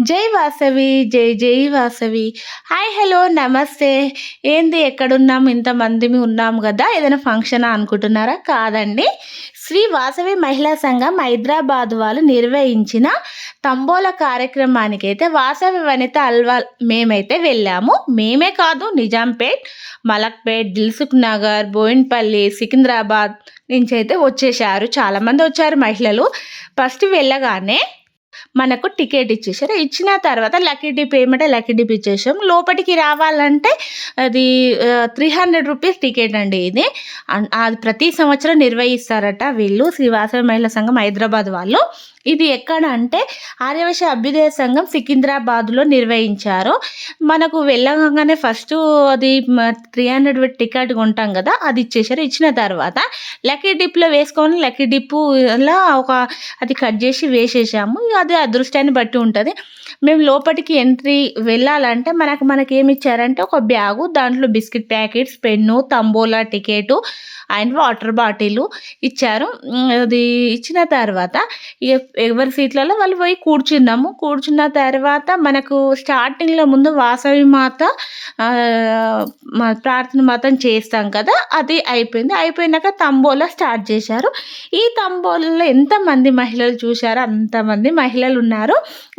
జై వాసవి జై జై వాసవి. హాయ్ హలో నమస్తే. ఏంది ఎక్కడున్నాం? ఇంతమంది ఉన్నాం కదా ఏదైనా ఫంక్షన్ అనుకుంటున్నారా? కాదండి. శ్రీ వాసవి మహిళా సంఘం హైదరాబాద్ వాళ్ళు నిర్వహించిన తంబోల కార్యక్రమానికి అయితే వాసవి వనిత అల్వాల్ మేమైతే వెళ్ళాము. మేమే కాదు నిజాంపేట్ మలక్పేట్ దిల్సుఖ్ నగర్ బోయిన్పల్లి సికింద్రాబాద్ నుంచి అయితే వచ్చేసారు చాలామంది వచ్చారు మహిళలు. ఫస్ట్ వెళ్ళగానే మనకు టికెట్ ఇచ్చేసారు ఇచ్చిన తర్వాత లక్కీ డిప్ ఏమంటే లక్కీ డిప్ ఇచ్చేసాం లోపలికి రావాలంటే అది త్రీ హండ్రెడ్ రూపీస్ టికెట్ అండి ఇది. అది ప్రతి సంవత్సరం నిర్వహిస్తారట వీళ్ళు. శ్రీవాసవి మహిళా సంఘం హైదరాబాద్ వాళ్ళు. ఇది ఎక్కడ అంటే ఆర్యవశ అభ్యుదయ సంఘం సికింద్రాబాద్లో నిర్వహించారు. మనకు వెళ్ళగానే ఫస్ట్ అది త్రీ హండ్రెడ్ టికెట్ కొంటాం కదా అది ఇచ్చేసారు ఇచ్చిన తర్వాత లక్కీ డిప్లో వేసుకొని లక్కీ డిప్పులా ఒక అది కట్ చేసి వేసేసాము. అది అదృష్టాన్ని బట్టి ఉంటుంది. మేము లోపలికి ఎంట్రీ వెళ్ళాలంటే మనకు మనకి ఏమి ఇచ్చారంటే ఒక బ్యాగు దాంట్లో biscuit packets pen tambola ticket and water bottle ఇచ్చారు. అది ఇచ్చిన తర్వాత ఎవరి సీట్లలో వాళ్ళు పోయి కూర్చున్నాము. కూర్చున్న తర్వాత మనకు స్టార్టింగ్లో ముందు వాసవి మాత ప్రార్థన మాత్రం చేస్తాం కదా అది అయిపోయింది. అయిపోయినాక తంబోలా స్టార్ట్ చేశారు. ఈ తంబోలలో ఎంతమంది మహిళలు చూశారో అంతమంది మహిళలు ఉన్నారు.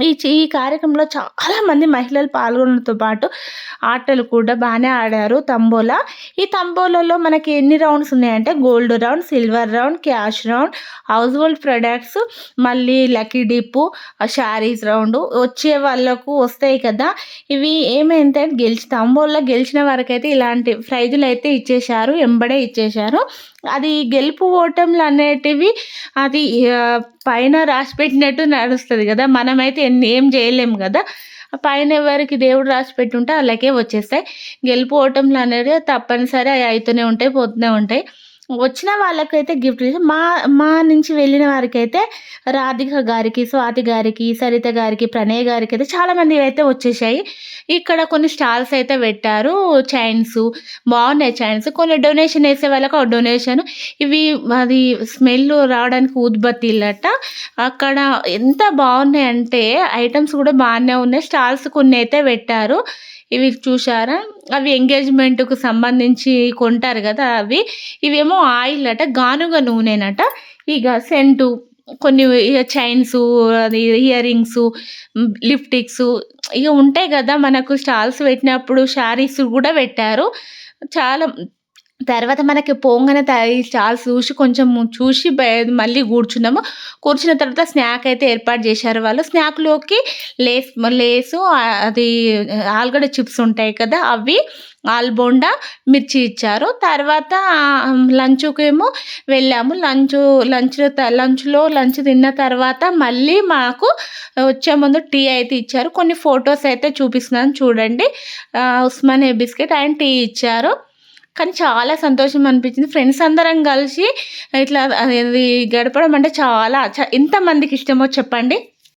ఈ ఈ కార్యక్రమంలో చాలామంది మహిళలు పాల్గొనడంతో పాటు ఆటలు కూడా బాగానే ఆడారు తంబోలా. ఈ తంబోలలో మనకి ఎన్ని రౌండ్స్ ఉన్నాయంటే gold round silver round cash round house hold products మళ్ళీ మళ్ళీ లక్కీ డిప్పు శారీస్ రౌండ్ వచ్చే వాళ్ళకు వస్తాయి కదా. ఇవి ఏమైందంటే గెలిచి తంబోల్లో గెలిచిన వరకైతే ఇలాంటి ప్రైజులు అయితే ఇచ్చేశారు ఎంబడే ఇచ్చేశారు. అది గెలుపు ఓటములు అనేటివి అది పైన రాసి పెట్టినట్టు నడుస్తుంది కదా. మనమైతే ఏం చేయలేము కదా. పైన ఎవరికి దేవుడు రాసి పెట్టుంటే అలాగే వచ్చేస్తాయి. గెలుపు ఓటములు అనేవి తప్పనిసరి అవి అవుతూనే ఉంటాయి పోతూనే ఉంటాయి. వచ్చిన వాళ్ళకైతే గిఫ్ట్ మా మా నుంచి వెళ్ళిన వారికైతే రాధిక గారికి స్వాతి గారికి సరిత గారికి ప్రణయ్ గారికి అయితే చాలామంది అయితే వచ్చేసాయి. ఇక్కడ కొన్ని స్టాల్స్ అయితే పెట్టారు. చైన్స్ బాగున్నాయి చైన్స్. కొన్ని డొనేషన్ వేసే వాళ్ళకి డొనేషన్. ఇవి అది స్మెల్ రావడానికి ఊద్బత్తీలట. అక్కడ ఎంత బాగున్నాయి అంటే ఐటమ్స్ కూడా బాగానే ఉన్నాయి. స్టాల్స్ కొన్ని అయితే పెట్టారు. ఇవి చూసారా అవి ఎంగేజ్మెంట్కు సంబంధించి కొంటారు కదా అవి. ఇవేమో ఆయిల్ అట గానుగ నూనెనట. ఇక సెంటు కొన్ని చైన్స్ అది ఇయర్ రింగ్స్ లిప్టిక్స్ ఇక ఉంటాయి కదా మనకు స్టాల్స్ పెట్టినప్పుడు శారీస్ కూడా పెట్టారు. చాలా తర్వాత మనకి పోగానే చాలా చూసి కొంచెం చూసి మళ్ళీ కూర్చున్నాము. కూర్చున్న తర్వాత స్నాక్ అయితే ఏర్పాటు చేశారు వాళ్ళు. స్నాక్లోకి లేస్ లేసు అది ఆలుగడ్డ చిప్స్ ఉంటాయి కదా అవి ఆల్బోండా మిర్చి ఇచ్చారు. తర్వాత లంచ్కి ఏమో వెళ్ళాము. లంచ్ లంచ్ లంచ్లో లంచ్ తిన్న తర్వాత మళ్ళీ మాకు వచ్చే ముందు టీ అయితే ఇచ్చారు. కొన్ని ఫొటోస్ అయితే చూపిస్తున్నాను చూడండి. ఉస్మానియా బిస్కెట్ అండ్ టీ ఇచ్చారు. కానీ చాలా సంతోషం అనిపించింది. ఫ్రెండ్స్ అందరం కలిసి ఇట్లా అది గడపడం అంటే చాలా ఎంతమందికి ఇష్టమో చెప్పండి?